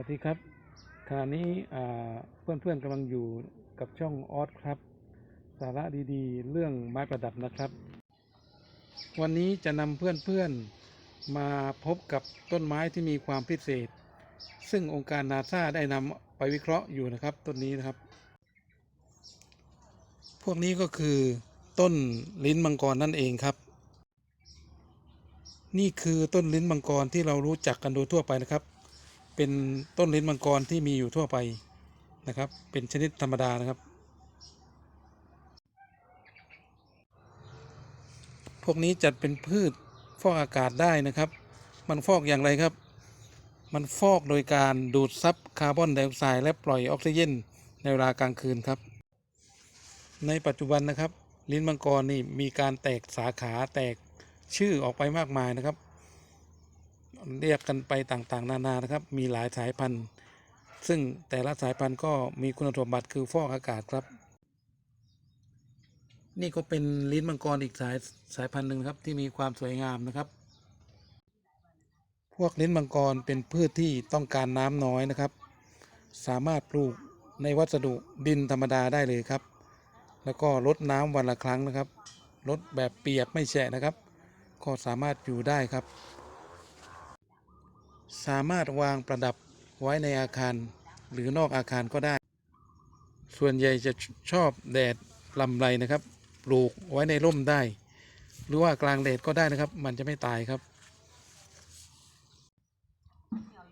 วัสดีครับขณะนี้เพื่อนๆกำลังอยู่กับช่องออสครับ สาระดีๆ เรื่องไม้ประดับนะครับ วันนี้จะนำเพื่อนๆมาพบกับต้นไม้ที่มีความพิเศษ ซึ่งองค์การนาซาได้นำไปวิเคราะห์อยู่นะครับต้นนี้นะครับ พวกนี้ก็คือต้นลิ้นมังกรนั่นเองครับ นี่คือต้นลิ้นมังกรที่เรารู้จักกันโดยทั่วไปนะครับ เป็นต้นลิ้นมังกรที่มีอยู่ทั่วไปนะครับ เป็นชนิดธรรมดานะครับ พวกนี้จัดเป็นพืชฟอกอากาศได้นะครับ มันฟอกอย่างไรครับ มันฟอกโดยการดูดซับคาร์บอนไดออกไซด์และปล่อยออกซิเจนในเวลากลางคืนครับ ในปัจจุบันนะครับ ลิ้นมังกรนี่มีการแตกสาขาแตกชื่อออกไปมากมายนะครับ เรียกกันไปต่างๆ นานานะครับ มีหลายสายพันธุ์ ซึ่งแต่ละสายพันธุ์ก็มีคุณสมบัติคือฟอกอากาศครับ นี่ก็เป็นลิ้นมังกรอีกสายสายพันธุ์หนึ่งครับที่มีความสวยงามนะครับ พวกลิ้นมังกรเป็นพืชที่ต้องการน้ำน้อยนะครับ สามารถปลูกในวัสดุดินธรรมดาได้เลยครับ แล้วก็ลดน้ำวันละครั้งนะครับลดแบบเปียกไม่แฉะนะครับ ก็สามารถอยู่ได้ครับ สามารถวางประดับไว้ในอาคารหรือนอกอาคารก็ได้ ส่วนใหญ่จะชอบแดดลำไรนะครับ ปลูกไว้ในร่มได้ หรือว่ากลางแดดก็ได้นะครับ มันจะไม่ตายครับ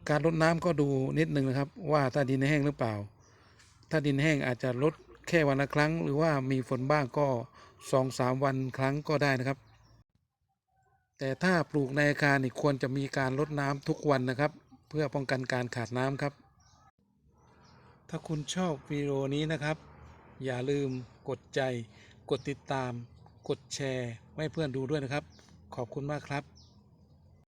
การรดน้ำก็ดูนิดนึงนะครับ ว่าถ้าดินแห้งหรือเปล่า ถ้าดินแห้งอาจจะลดแค่วันละครั้ง หรือว่ามีฝนบ้างก็สองสามวันครั้งก็ได้นะครับ แต่ถ้าปลูกในอาคารนี่ควรจะมีการรดน้ำทุกวันนะครับ เพื่อป้องกันการขาดน้ำครับ ถ้าคุณชอบวิดีโอนี้นะครับ อย่าลืมกดใจ กดติดตาม กดแชร์ให้เพื่อนดูด้วยนะครับ ขอบคุณมากครับ